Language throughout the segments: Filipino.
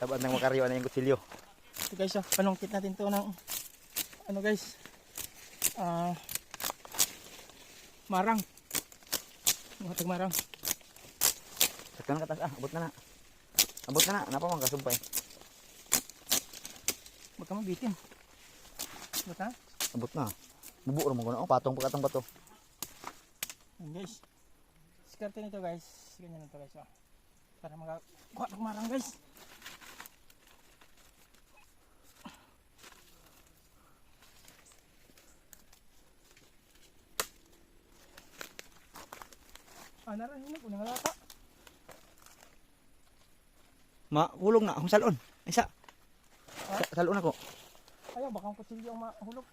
Dapat nang makariwa na yung kutsilyo. Ito guys, oh, panungkit natin to ng ano guys? Ah marang. Mga tagmarang. Sakto na katas ah, abot na na. Abot na na, napa mang kasumpay. Huwag ka mabitin. Abot na. Bubo ra mo kuno. Oh, patong pagkatong bato. Yan guys. Diskarte nito guys. Ganyan na to guys. Oh. Para makakuha ng marang guys. Ah, naran yun. Unang lata. Ma, hulog na, akong salon. Isa. Ha? Sa- Salon ako. Ayaw, baka ang kutsilyo ang mahulog.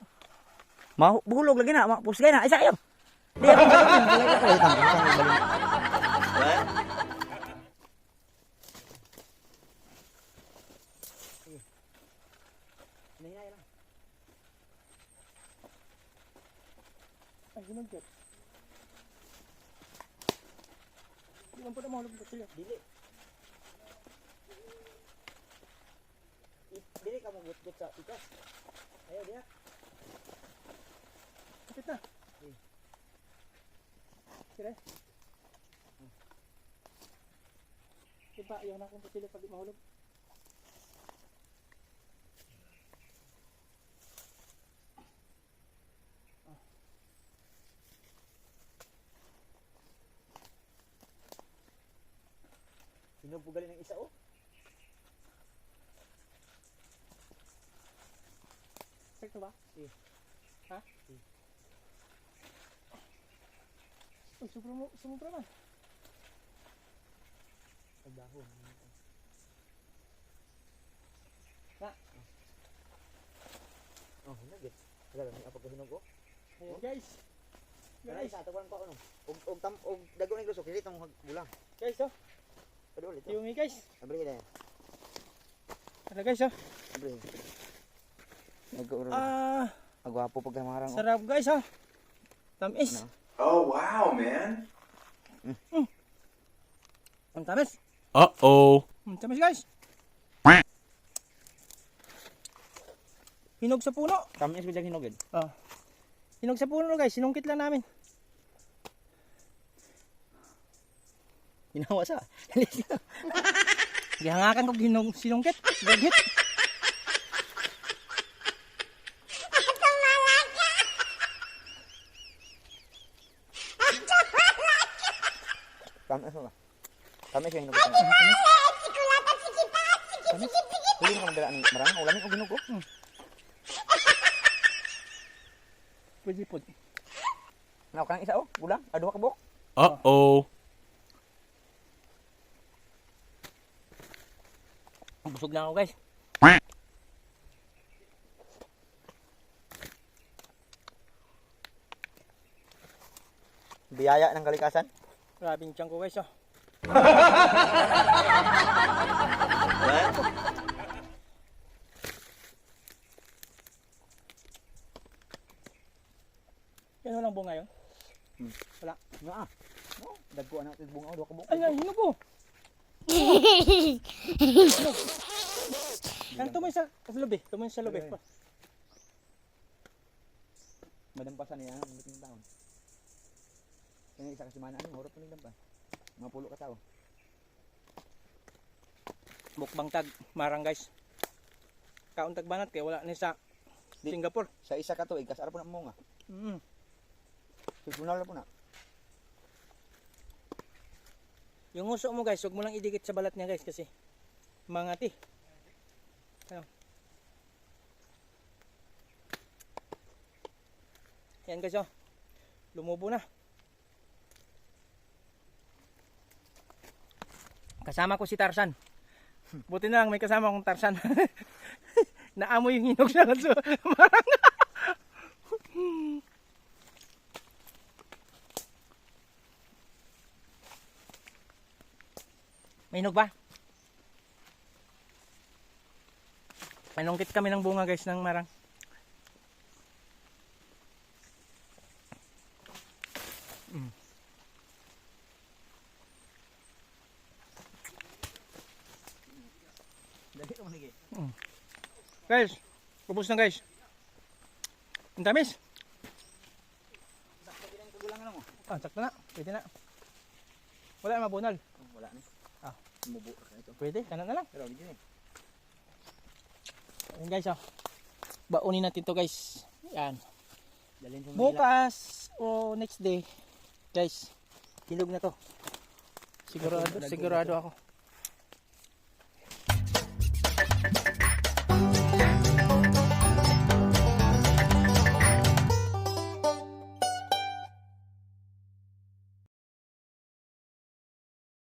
Ma, buhulog lagi na, ma, pusgay na. Isa kayo. Di ako. Ay, ginugkit. Hindi po na mahulog ang kutsilyo. Dili. Dili ka mo gut sa ikas. Ayaw dia. Kapit na. Sire. Diba, ayaw na akong kutsilyo pag mahulog. Hinog po galing ng isa oh. Sakto ba? Eh. Ha? Uy, sobra mo, sumubra man. Pagdahon. Na. Oh, hinog eh. Tagal, may apag ko hinog oh. Ayan guys. Guys, isa, taguan ko ano. Og, og, tam, og, dago ng lusok, hindi itong bulang. guys oh. Pwede ulit oh. Yumi guys. Abri na yan. Ano guys oh. Abri. Nag-uro. Ah, Agwapo pag kamarang oh. sarap guys oh. Tamis. Ano? Oh wow, man. Ang tamis. Uh-oh. Ang tamis guys. Hinog sa puno. Tamis ko dyan hinogid. Oh. Hinog sa puno guys. Sinungkit lang namin. Hinawa sa. Gihangakan ko ginog sinungkit. Gagit. Tamis mo ba? Tamis yung hinogid. Ang tamis. Tamis. Hindi mo ka magdala ng marang. Ulamin ko ginog oh. Pwede po. Naw kang isa oh. Bulang. Ado ka buok. Uh-oh. Busog na ako guys. Biyaya ng kalikasan. Grabing tiyan ko guys oh. Yan walang bunga yun. Nga ah. No, dagko na bunga. Ay, ay, hinog ko. Yan tumoy sa sa lubi. Tumoy sa lubi. Ay. Madampasan niya ang bitin taon. Kaya isa kasi mana ano, horot pa nagdampas. Mga pulo ka tao. Mukbang tag. Marang guys. Kaon tag banat kaya wala ni sa Singapore. Sa isa ka to, ikas ara po na mo nga. Mm. Tribunal na po na. Yung uso mo guys, huwag mo lang idikit sa balat niya guys kasi mangati. Ayan. Yan guys oh. Lumubo na. Kasama ko si Tarsan. Buti na lang may kasama akong Tarsan. Naamoy yung hinog siya marang. May hinog ba? Manungkit kami ng bunga guys ng marang. Mm. Lagi. Guys, ubos na guys. Ang tamis. Ah, sakto na. Pwede na. Wala na mabunal. Wala na. Ah. Mubo ka ito. Pwede, kanan na lang. Pero medyo eh. Ayan guys, oh. Baunin natin to guys. Yan. Dalhin sa. Bukas o next day, guys, hinog na to. Sigurado, sigurado ako.